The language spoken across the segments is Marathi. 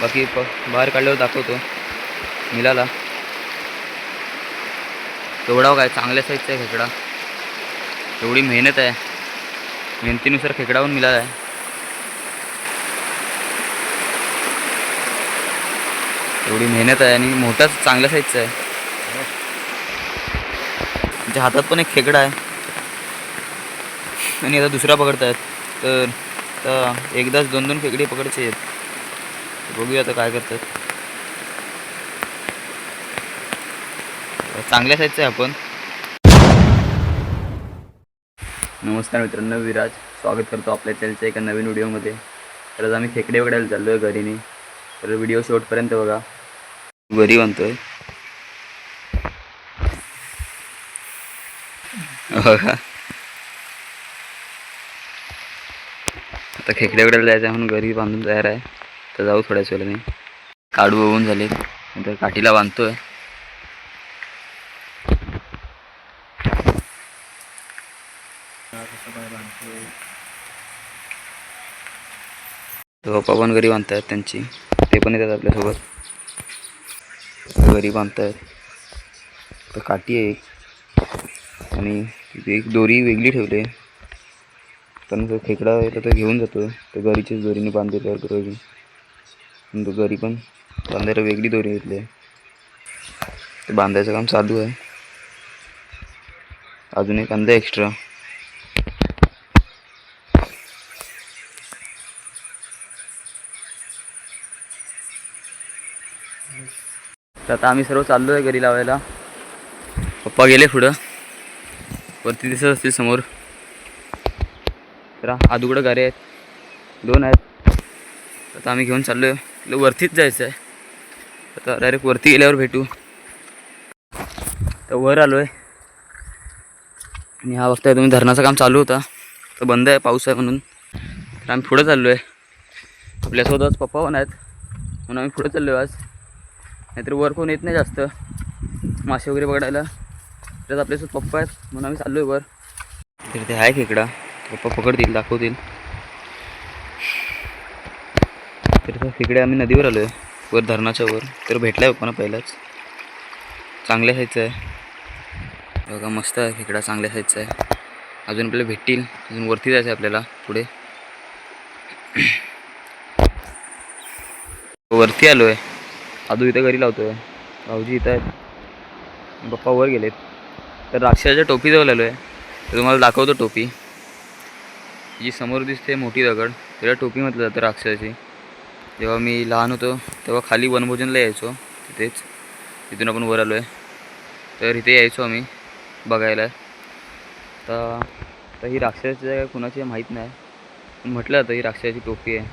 बाकी प बाहेर काढल्यावर दाखवतो. मिळाला तेवढा काय चांगल्या साईजचा आहे खेकडा. एवढी मेहनत आहे. मेहनतीनुसार खेकडाहून मिळाला आहे. एवढी मेहनत आहे आणि मोठाच चांगल्या साईजचा आहे. आमच्या हातात पण एक खेकडा आहे. आणि आता दुसरा पकडतायत. तर एकदाच दोन दोन खेकडे पकडचे आहेत. बघूया आता काय करतात. चांगल्या साईजचं आहे आपण. नमस्कार मित्रांनो विराज. स्वागत करतो आपल्या चॅनलच्या एका नवीन व्हिडिओमध्ये. तर आज आम्ही खेकडे बघायला चाललो आहे घरीने. तर व्हिडिओ शेवटपर्यंत बघा. घरी म्हणतोय बघा. आता खेकडे वगैरे जायचं आहे म्हणून घरी बांधून तयार आहे. तर जाऊ थोड्याच वेळाने. काढू बघून झाले. नंतर काठीला बांधतोय. पप्पा पण घरी बांधतायत त्यांची. ते पण येतात आपल्यासोबत. घरी बांधतायत. तर काठी आहे एक. आणि तिथे एक दोरी वेगळी ठेवली आहे. कारण खेकडा येतो तो घेऊन जातो तर घरीचीच दोरीने बांधली तयार करू घरी पण. बांधायला वेगळी दोरी घेतली आहे. ते बांधायचं काम चालू आहे. अजून एक अंदा एक्स्ट्रा तर आता आम्ही सर्व चाललो आहे घरी लावायला. पप्पा गेले पुढं. वरती दिसत असतील समोर. तर आदूकडं गारे आहेत. दोन आहेत. आता आम्ही घेऊन चाललो आहे वरतीच जायचं आहे. आता डायरेक्ट वरती गेल्यावर भेटू. तर वर आलो आहे आणि हा बघताय तुम्ही धरणाचं काम चालू होता. तर बंद आहे पाऊस आहे म्हणून. तर आम्ही पुढं चाललो आहे आपल्यासोबत आज पप्पा पण आहेत. म्हणून आम्ही पुढं चाललो आहे आज. नाहीतर वर कोण येत नाही जास्त. मासे वगैरे पकडायला. त्यात आपल्यासोबत पप्पा आहेत. म्हणून आम्ही चाललो आहे वर. तर ते आहे खेकडा पप्पा पकडतील दाखवतील. तिकडे आम्ही नदीवर आलो आहे वर धरणाच्या वर. तर भेटला आहे पप्पाना पहिलाच. चांगल्या साईजचं आहे. बघा मस्त आहे. खेकडा चांगल्या साईजचा आहे. अजून आपल्याला भेटतील. अजून वरती जायचं आहे आपल्याला. पुढे. वरती आलो आहे आजू इथं घरी लावतो आहे भाऊजी इथं आहेत. पप्पा वर गेलेत. तर राक्षसाच्या टोपीजवळ आलो आहे तर तुम्हाला दाखवतो टोपी. जी समोर दिसते मोठी दगड. त्याला टोपी म्हटलं जातं राक्षसाची. जेव्हा मी लहान होतो तेव्हा खाली वनभोजनला यायचो. तिथेच तिथून आपण वर आलो आहे तर इथे यायचो आम्ही बघायला. तर तर ही राक्षसाची जागा कुणाची माहीत नाही. पण म्हटलं तर ही राक्षसाची टोपी आहे.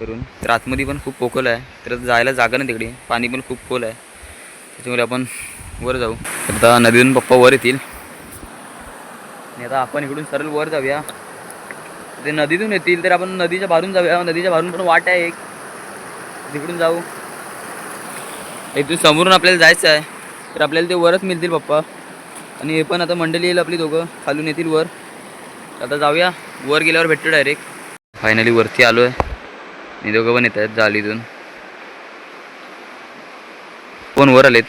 करून. तर आतमध्ये पण खूप पोकल आहे. तर जायला जागा नाही तिकडे. पाणी पण खूप खोल आहे. त्याच्यामुळे आपण वर जाऊ. तर आता नदीतून पप्पा वर येतील. आणि आता आपण इकडून सरळ वर जाऊया. ते नदीतून येतील तर आपण नदीच्या बाहेरून जाऊया. नदीच्या बाहेरून पण वाट आहे एक. तिकडून जाऊ. इथून समोरून आपल्याला जायचं आहे. तर आपल्याला ते वरच मिळतील पप्पा. आणि हे पण आता मंडळी येईल आपली दोघं. खालून येतील वर. आता जाऊया. वर गेल्यावर भेटतो डायरेक्ट फायनली वरती आलो आहे आणि दोघं पण येत आहेत जालीतून. कोण वर आलेत?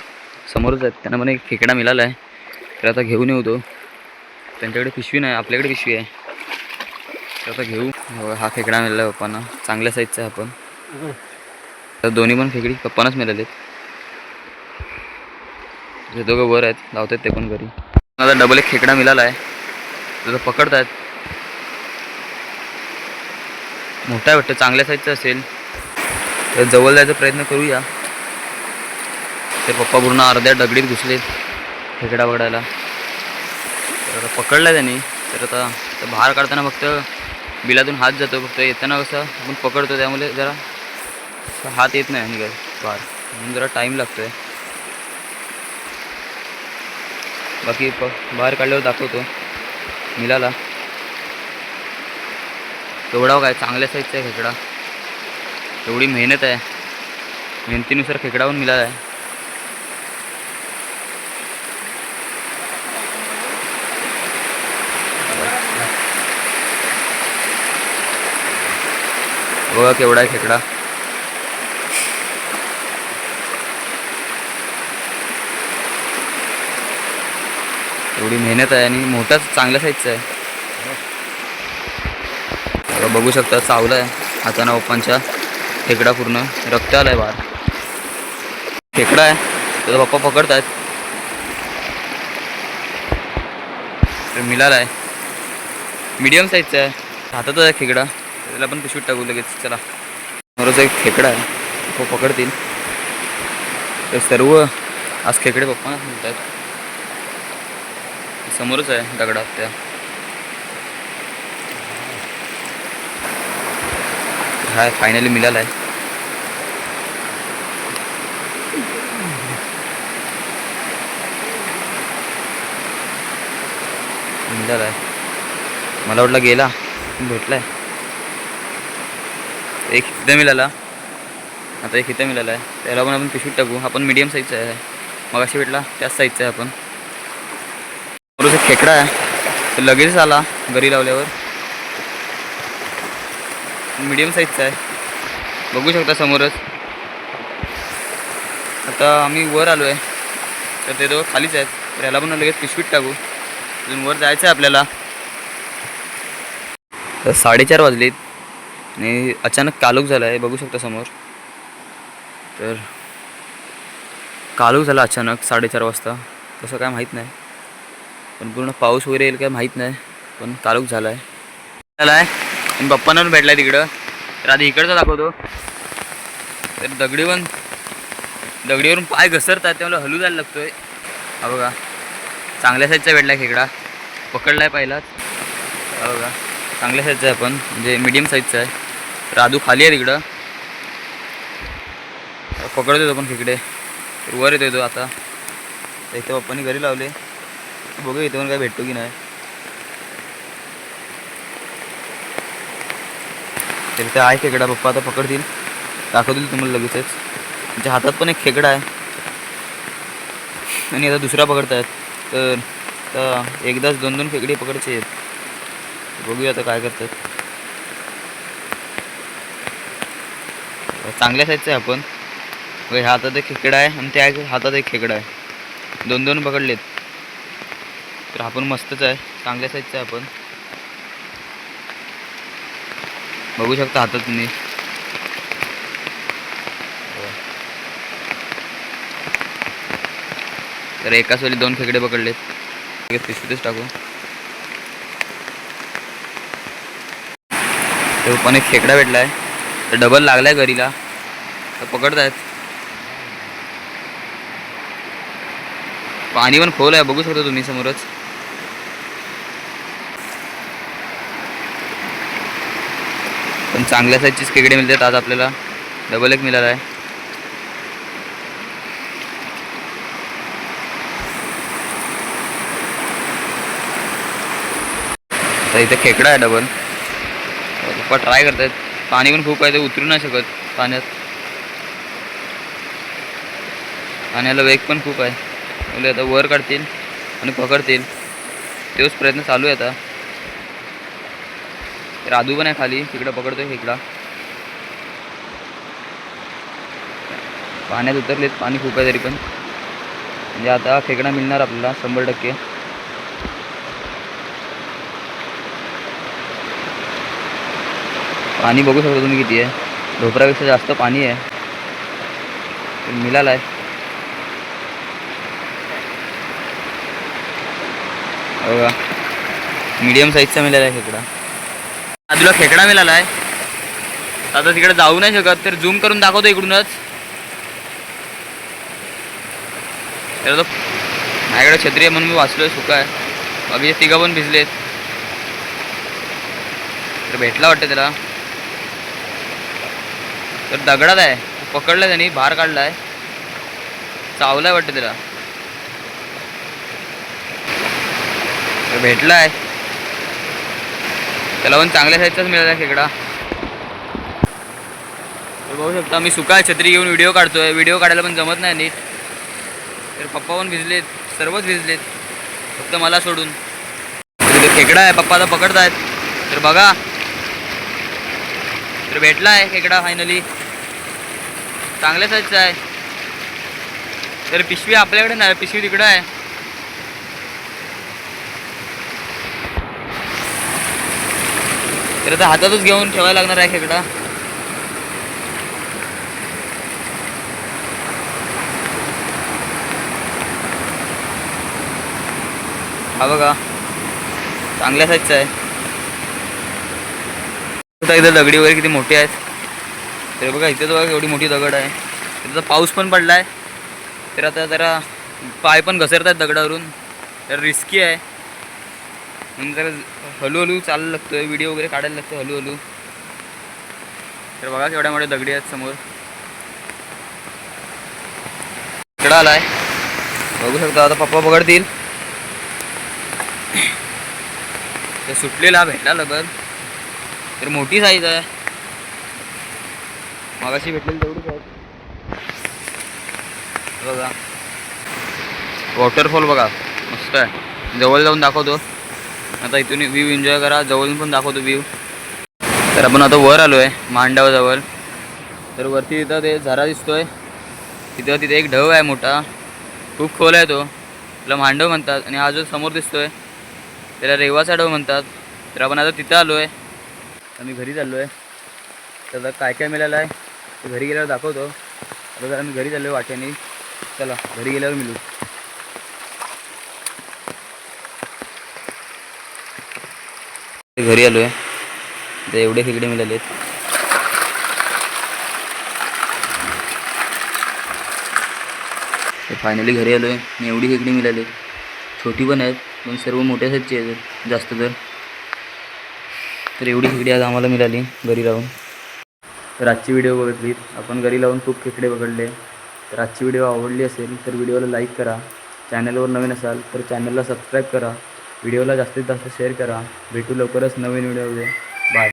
समोरच आहेत. त्यांना पण एक खेकडा मिळाला आहे. तर आता घेऊन येऊ तो. त्यांच्याकडे पिशवी नाही. आपल्याकडे पिशवी आहे. तर आता घेऊ. हा खेकडा मिळाला आहे पप्पांना. चांगल्या साईजचा आहे आपण. तर दोन्ही पण खेकडी पप्पांनाच मिळालेत. ते दोघं वर आहेत लावतात ते पण घरी. आता डबल एक खेकडा मिळाला आहे तो पकडतायत. मोठा आहे वाटतं चांगल्या साईजचा असेल. तर जवळ जायचा प्रयत्न करूया. तर पप्पा पूर्ण अर्ध्या दगडीत घुसले खेकडा पकडायला तर आता पकडला त्यांनी. तर आता बाहेर काढताना फक्त बिलातून हात जातो फक्त येताना कसं आपण पकडतो त्यामुळे जरा हात येत नाही निघाल बाहेर म्हणून जरा टाईम लागतो आहे बाकी प बाहेर काढल्यावर दाखवतो. मिळाला तेवढा काय? चांगल्या साईजचा आहे खेकडा. एवढी मेहनत आहे. मेहनतीनुसार खेकडाहून मिळाला आहे. बघा केवढा आहे खेकडा. एवढी मेहनत आहे आणि मोठाच चांगल्या साईजचा आहे. बघू शकता चावलं आहे. हाताना पप्पांच्या खेकडा पूर्ण रक्त आहे बाहेर. खेकडा आहे. त्याचा पप्पा पकडतायत. आहेत मिळाला आहे. मीडियम साईजचा आहे. हातातच आहे खेकडा. त्याला पण पिशवीत टाकू लगेच. चला. समोरचा एक खेकडा आहे. पप्पा पकडतील. तर सर्व आज खेकडे पप्पा म्हणतात समोरच आहे दगडात त्या. हा फायनली मिळाला आहे मिळाला आहे मला वाटलं गेला भेटलाय. एक इथं मिळाला. आता एक इथं मिळाला आहे त्याला पण आपण पिशवीत टाकू. आपण मीडियम साईजचा आहे. मग अशी भेटला त्याच साईजचा आहे आपण. बरोबर एक खेकडा आहे. तो लगेच आला घरी लावल्यावर. मीडियम साईजचा आहे. बघू शकता समोरच. आता आम्ही वर आलो आहे तर ते दोघं खालीच आहेत. तर ह्याला पण लगेच पिशवीत टाकू. अजून वर जायचं आहे आपल्याला. तर साडेचार वाजलेत. आणि अचानक कालूक झाला आहे बघू शकता समोर. तर कालूक झाला अचानक साडेचार वाजता. तसं काय माहीत नाही. पण पूर्ण पाऊस वगैरे येईल काय माहीत नाही. पण कालोख झाला आहे झाला आहे आणि पप्पांना पण भेटला तिकडं. तर आधी इकडचं दाखवतो. तर दगडी पण दगडीवरून पाय घसरतात ते हलू जायला लागतोय. हा बघा. चांगल्या साईजचा भेटला खेकडा. पकडला आहे पहिलाच हा बघा. चांगल्या साईजचा आहे पण. म्हणजे मिडियम साईजचा आहे. राधू खाली आहे तिकडं. पकडतो येतो पण खेकडे. वर येतो तो आता. तर इथे पप्पांनी घरी लावले. बघू इथे पण काय भेटतो की नाही. तर इथे आहे खेकडा पप्पा आता पकडतील. दाखवतील तुम्हाला लगेचच. त्यांच्या हातात पण एक खेकडा आहे. आणि आता दुसरा पकडतायत. तर आता एकदाच दोन दोन खेकडे पकडचे आहेत. बघूया आता काय करतात. चांगल्या साईजचं आहे आपण. ह्या हातात एक खेकडा आहे आणि त्या हातात एक खेकडा आहे. दोन दोन पकडलेत. तर आपण मस्तच आहे. चांगल्या साईजचा आहे आपण बघू शकता हातात तुम्ही. तर एकाच वेळी दोन खेकडे पकडलेत. पिशवीतच टाकू. पण एक खेकडा भेटलाय. तर डबल लागलाय घरीला. तर पकडतायत. पाणी पण खोल आहे. बघू शकता तुम्ही समोरच. पण चांगल्या साईजचीच खेकडे मिळतात आज आपल्याला. डबल एक मिळाला आहे तर इथे खेकडा आहे डबल पप्पा ट्राय करतायत. पाणी पण खूप आहे ते उतरू नाही शकत पाण्यात. पाण्याला वेग पण खूप आहे. बोले आता वर काढतील आणि पकडतील. तोच प्रयत्न चालू आहे आता. राधू पण आहे खाली. तिकडं पकडतोय खेकडा पाण्यात उतरलेत पाणी खूप आहे तरी पण. म्हणजे आता खेकडा मिळणार आपल्याला शंभर टक्के. पाणी बघू शकता तुम्ही किती आहे. ढोपरापेक्षा जास्त पाणी आहे. तर मिळाला आहे बघा. मीडियम साईजचा मिळाला आहे खेकडा. तुला खेकडा मिळाला आहे. आता तिकडे जाऊ नाही शकत तर झूम करून दाखवतो इकडूनच. तर तो माझ्याकडे छत्री आहे म्हणून मी वाचलोय सुका आहे. बाकीचे तिघं पण भिजलेत. तर भेटला वाटतं त्याला. तर दगडात आहे. पकडला त्यांनी बाहेर काढलाय. चावलाय वाटतं त्याला. भेटला भेटलाय. त्याला पण चांगल्या साईजचाच मिळाला खेकडा. तर बघू शकता मी सुका छत्री घेऊन व्हिडिओ काढतोय. व्हिडिओ काढायला पण जमत नाही नीट. तर पप्पा पण भिजलेत सर्वच भिजलेत. फक्त मला सोडून. खेकडा आहे पप्पा आता पकडतायत. तर बघा. तर भेटला आहे खेकडा फायनली चांगल्या साईजचा आहे. तर पिशवी आपल्याकडे नाही पिशवी तिकडं आहे. तर आता हातातच घेऊन ठेवायला लागणार आहे खेकडा. हा बघा चांगल्या साईजचा आहे. इथं दगडी वगैरे किती मोठी आहेत. तर बघा इथे बघा एवढी मोठी दगड आहे. तिथं पाऊस पण पडला आहे तर आता जरा पाय पण घसरत आहेत दगडावरून. तर रिस्की आहे. म्हणून जरा हळूहळू चालायला आहे व्हिडिओ वगैरे काढायला लागतो हळूहळू. तर बघा केवढ्या मोठ्या दगडी आहेत समोर. इकडं आलाय. बघू शकता आता पप्पा पकडतील. तर सुटलेला भेटला लगत तर मोठी साईज आहे. मागाशी भेटलेली तेवढीच आहे. बघा. वॉटरफॉल बघा. मस्त आहे. जवळ जाऊन दाखवतो. आता इथून व्ह्यू एन्जॉय करा. जवळून पण दाखवतो व्ह्यू तर आपण आता वर आलो आहे मांडावाजवळ. तर वरती तिथं ते झरा दिसतोय. तिथं तिथे एक ढव आहे मोठा. खूप खोल आहे तो. त्याला मांडव म्हणतात आणि हा जो समोर दिसतोय त्याला रेवाचा ढव म्हणतात. तर आपण आता तिथं आलो आहे आम्ही घरी चाललो आहे तर आता काय काय मिळालं आहे ते घरी गेल्यावर दाखवतो. आता जर आम्ही घरी चाललो आहे वाट्याने. चला घरी गेल्यावर मिळू. घरी आलो आहे तर एवढे खेकडे मिळाले ते फायनली घरी आलो आहे आणि एवढी खेकडी मिळाली छोटी पण आहेत पण सर्व मोठ्या साईजची आहेत जास्त तर. तर एवढी खेकडी आज आम्हाला मिळाली घरी राहून. तर आजची व्हिडिओ बघितलीत. आपण घरी लावून खूप खेकडे पकडले. तर आजची व्हिडिओ आवडली असेल तर व्हिडिओला लाईक करा. चॅनलवर नवीन असाल तर चॅनलला सबस्क्राईब करा. व्हिडिओला जास्तीत जास्त शेअर करा. भेटू लवकरच नवीन व्हिडिओमध्ये. बाय